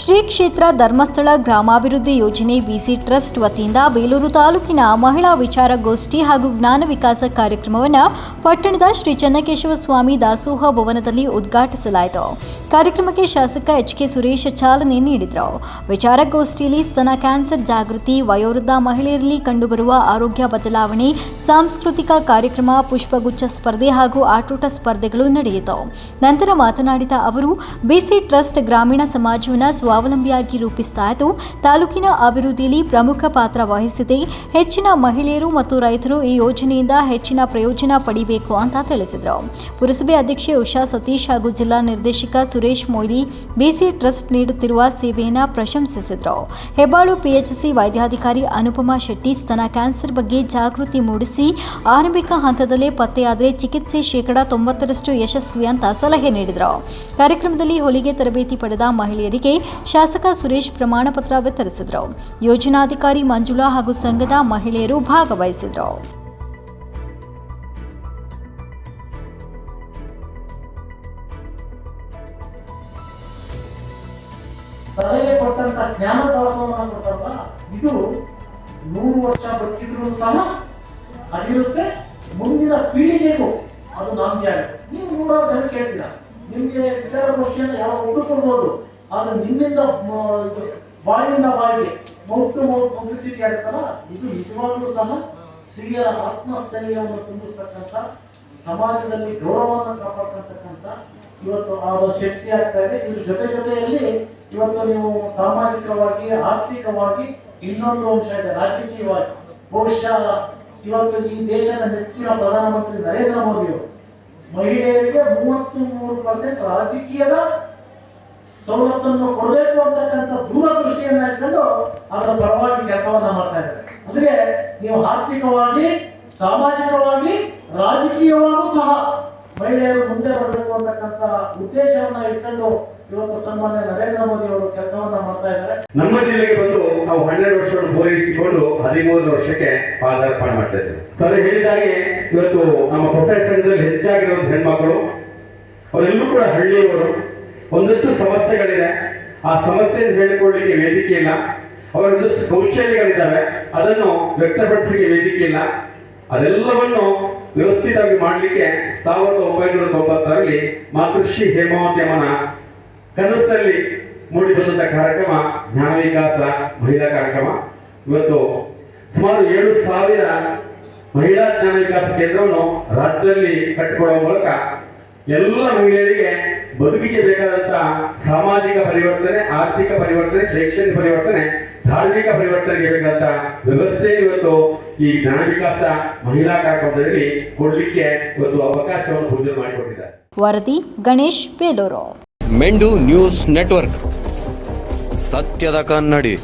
ಶ್ರೀ ಕ್ಷೇತ್ರ ಧರ್ಮಸ್ಥಳ ಗ್ರಾಮಾಭಿವೃದ್ಧಿ ಯೋಜನೆ ಬಿಸಿ ಟ್ರಸ್ಟ್ ವತಿಯಿಂದ ಬೇಲೂರು ತಾಲೂಕಿನ ಮಹಿಳಾ ವಿಚಾರಗೋಷ್ಠಿ ಹಾಗೂ ಜ್ಞಾನ ವಿಕಾಸ ಕಾರ್ಯಕ್ರಮವನ್ನು ಪಟ್ಟಣದ ಶ್ರೀ ಚನ್ನಕೇಶವ ಸ್ವಾಮಿ ದಾಸೋಹ ಭವನದಲ್ಲಿ ಉದ್ಘಾಟಿಸಲಾಯಿತು. ಕಾರ್ಯಕ್ರಮಕ್ಕೆ ಶಾಸಕ ಎಚ್ ಕೆ ಸುರೇಶ್ ಚಾಲನೆ ನೀಡಿದರು. ವಿಚಾರಗೋಷ್ಠಿಯಲ್ಲಿ ಸ್ತನ ಕ್ಯಾನ್ಸರ್ ಜಾಗೃತಿ, ವಯೋವೃದ್ಧ ಮಹಿಳೆಯರಲ್ಲಿ ಕಂಡುಬರುವ ಆರೋಗ್ಯ ಬದಲಾವಣೆ, ಸಾಂಸ್ಕೃತಿಕ ಕಾರ್ಯಕ್ರಮ, ಪುಷ್ಪಗುಚ್ಛ ಸ್ಪರ್ಧೆ ಹಾಗೂ ಆಟೋಟ ಸ್ಪರ್ಧೆಗಳು ನಡೆಯಿತು. ನಂತರ ಮಾತನಾಡಿದ ಅವರು, ಬಿಸಿ ಟ್ರಸ್ಟ್ ಗ್ರಾಮೀಣ ಸಮಾಜವನ್ನು ಸ್ವಾವಲಂಬಿಯಾಗಿ ರೂಪಿಸ್ತಾ ಇದ್ದು, ತಾಲೂಕಿನ ಅಭಿವೃದ್ಧಿಯಲ್ಲಿ ಪ್ರಮುಖ ಪಾತ್ರ ವಹಿಸಿದೆ. ಹೆಚ್ಚಿನ ಮಹಿಳೆಯರು ಮತ್ತು ರೈತರು ಈ ಯೋಜನೆಯಿಂದ ಹೆಚ್ಚಿನ ಪ್ರಯೋಜನ ಪಡಿಬೇಕು ಅಂತ ತಿಳಿಸಿದರು. ಪುರಸಭೆ ಅಧ್ಯಕ್ಷೆ ಉಷಾ ಸತೀಶ್ ಹಾಗೂ ಜಿಲ್ಲಾ ನಿರ್ದೇಶಕ ಸುರೇಶ್ ಮೊಯ್ಲಿ, ಬಿಸಿ ಟ್ರಸ್ಟ್ ನೀಡುತ್ತಿರುವ ಸೇವೆಯನ್ನು ಪ್ರಶಂಸಿಸಿದರು. ಹೆಬ್ಬಾಳು ಪಿಎಚ್ಸಿ ವೈದ್ಯಾಧಿಕಾರಿ ಅನುಪಮಾ ಶೆಟ್ಟಿ ಸ್ತನ ಕ್ಯಾನ್ಸರ್ ಬಗ್ಗೆ ಜಾಗೃತಿ ಮೂಡಿಸಿ, ಆರಂಭಿಕ ಹಂತದಲ್ಲೇ ಪತ್ತೆಯಾದರೆ ಚಿಕಿತ್ಸೆ ಶೇಕಡಾ ತೊಂಬತ್ತರಷ್ಟು ಯಶಸ್ವಿ ಅಂತ ಸಲಹೆ ನೀಡಿದರು. ಕಾರ್ಯಕ್ರಮದಲ್ಲಿ ಹೊಲಿಗೆ ತರಬೇತಿ ಪಡೆದ ಮಹಿಳೆಯರಿಗೆ ಶಾಸಕ ಸುರೇಶ್ ಪ್ರಮಾಣ ಪತ್ರ ವಿತರಿಸಿದರು. ಯೋಜನಾಧಿಕಾರಿ ಮಂಜುಳಾ ಹಾಗೂ ಸಂಘದ ಮಹಿಳೆಯರು ಭಾಗವಹಿಸಿದರು. ತಲೆಗೆ ಕೊಟ್ಟಂತ ಜ್ಞಾನ ದಾಸೋಹ ಇದು ನೂರು ವರ್ಷ ಬದುಕಿದ್ರು ಸಹ ಅದಿರುತ್ತೆ. ಮುಂದಿನ ಪೀಳಿಗೆಗೂ ಅದು ನಾಂದಿಯಾಗುತ್ತೆ ನೀವು ನೂರಾರು ಜನ ಕೇಳ್ತೀರ? ನಿಮ್ಗೆ ವಿಚಾರಗೋಷ್ಠಿಯನ್ನು ಯಾವ ಹುಡುಕೊಳ್ಬೋದು ಆದ್ರೆ ನಿಮ್ಮಿಂದ ಬಾಯಿಂದ ಬಾಯಿಗೆ ಮೌತ್ ಟು ಮೌತ್ ಪಬ್ಲಿಸಿಟಿ ಇದು ನಿಜವಾಗ್ಲೂ ಸಹ ಸ್ತ್ರೀಯರ ಆತ್ಮಸ್ಥೈರ್ಯವನ್ನು ತುಂಬಿಸ್ತಕ್ಕಂಥ ಸಮಾಜದಲ್ಲಿ ಗೌರವವನ್ನು ಕಾಪಾಡ್ತಕ್ಕಂಥ ಇವತ್ತು ಅವರ ಶಕ್ತಿ ಆಗ್ತಾ ಇದೆ. ಇದ್ರ ಜೊತೆ ಜೊತೆಯಲ್ಲಿ ಇವತ್ತು ನೀವು ಸಾಮಾಜಿಕವಾಗಿ, ಆರ್ಥಿಕವಾಗಿ ಇನ್ನೊಂದು ಅಂಶ ಇದೆ, ರಾಜಕೀಯವಾಗಿ. ಬಹುಶಃ ಇವತ್ತು ಈ ದೇಶದ ನೆಚ್ಚಿನ ಪ್ರಧಾನಮಂತ್ರಿ ನರೇಂದ್ರ ಮೋದಿಯವರು ಮಹಿಳೆಯರಿಗೆ ಮೂವತ್ತು ಮೂರು ಪರ್ಸೆಂಟ್ ರಾಜಕೀಯದ ಸವಲತ್ತನ್ನು ಕೊಡಬೇಕು ಅಂತಕ್ಕಂಥ ದೂರದೃಷ್ಟಿಯನ್ನ ಇಟ್ಕೊಂಡು ಅದರ ಪರವಾಗಿ ಕೆಲಸವನ್ನ ಮಾಡ್ತಾ ಇದ್ದಾರೆ. ಅಂದ್ರೆ ನೀವು ಆರ್ಥಿಕವಾಗಿ, ಸಾಮಾಜಿಕವಾಗಿ, ರಾಜಕೀಯವಾಗೂ ಸಹ ಮಹಿಳೆಯರು ಮುಂದೆ ಬರಬೇಕು ಅಂತಕ್ಕಂತ ಉದ್ದೇಶವನ್ನ ಇಟ್ಕೊಂಡು ಇವತ್ತು ಸನ್ಮಾನ್ಯ ನರೇಂದ್ರ ಮೋದಿ ಅವರು ಕೆಲಸವನ್ನ ಮಾಡ್ತಾ ಇದ್ದಾರೆ. ನಮ್ಮ ಜಿಲ್ಲೆಗೆ ಬಂದು ನಾವು ಹನ್ನೆರಡು ವರ್ಷವನ್ನು ಪೂರೈಸಿಕೊಂಡು ಹದಿಮೂರು ವರ್ಷಕ್ಕೆ ಪಾದಾರ್ಪಣೆ ಮಾಡ್ತಾ ಇದ್ದೇವೆ. ಸರ್ ಹೇಳಿದಾಗೆ ಇವತ್ತು ನಮ್ಮ ಸೊಸೈಟಿ ಸಂಘದಲ್ಲಿ ಹೆಚ್ಚಾಗಿರೋ ಹೆಣ್ಮಕ್ಳು, ಅವರೆಲ್ಲರೂ ಕೂಡ ಹಳ್ಳಿಯವರು. ಒಂದಷ್ಟು ಸಮಸ್ಯೆಗಳಿದೆ. ಆ ಸಮಸ್ಯೆಯನ್ನು ಹೇಳಿಕೊಳ್ಳಲಿಕ್ಕೆ ವೇದಿಕೆ ಇಲ್ಲ. ಅವರ ಒಂದಷ್ಟು ಕೌಶಲ್ಯಗಳಿದ್ದಾವೆ. ಅದನ್ನು ವ್ಯಕ್ತಪಡಿಸಲಿಕ್ಕೆ ವೇದಿಕೆ ಇಲ್ಲ. ಅದೆಲ್ಲವನ್ನು ವ್ಯವಸ್ಥಿತವಾಗಿ ಮಾಡಲಿಕ್ಕೆ ಸಾವಿರದ ಒಂಬೈನೂರ ತೊಂಬತ್ತರಲ್ಲಿ ಮಾತೃಶ್ರೀ ಹೇಮಾವತಿ ಕನಸಲ್ಲಿ ಮೂಡಿ ಬಂದಂತ ಕಾರ್ಯಕ್ರಮ ಜ್ಞಾನ ವಿಕಾಸ ಮಹಿಳಾ ಕಾರ್ಯಕ್ರಮ. ಇವತ್ತು ಸುಮಾರು ಏಳು ಸಾವಿರ ಮಹಿಳಾ ಜ್ಞಾನ ವಿಕಾಸ ಕೇಂದ್ರವನ್ನು ರಾಜ್ಯದಲ್ಲಿ ಕಟ್ಟಿಕೊಳ್ಳುವ ಮೂಲಕ ಎಲ್ಲ ಮಹಿಳೆಯರಿಗೆ ಬದುಕಿಗೆ ಬೇಕಾದಂತ ಸಾಮಾಜಿಕ ಪರಿವರ್ತನೆ, ಆರ್ಥಿಕ ಪರಿವರ್ತನೆ, ಶೈಕ್ಷಣಿಕ ಪರಿವರ್ತನೆ, ಧಾರ್ಮಿಕ ಪರಿವರ್ತನೆಗೆ ಬೇಕಾದಂತ ವ್ಯವಸ್ಥೆ ಇವತ್ತು ಈ ಜ್ಞಾನ ವಿಕಾಸ ಮಹಿಳಾ ಕಾರ್ಯಕ್ರಮದಲ್ಲಿ ಕೊಡಲಿಕ್ಕೆ ಒಂದು ಅವಕಾಶವನ್ನು ಪೂಜೆ ಮಾಡಿಕೊಟ್ಟಿದ್ದಾರೆ. ವರದಿ ಗಣೇಶ್ ಬೇಲೂರು. ಮೆಂಡು ನ್ಯೂಸ್ ನೆಟ್ವರ್ಕ್. ಸತ್ಯದ ಕನ್ನಡಿ.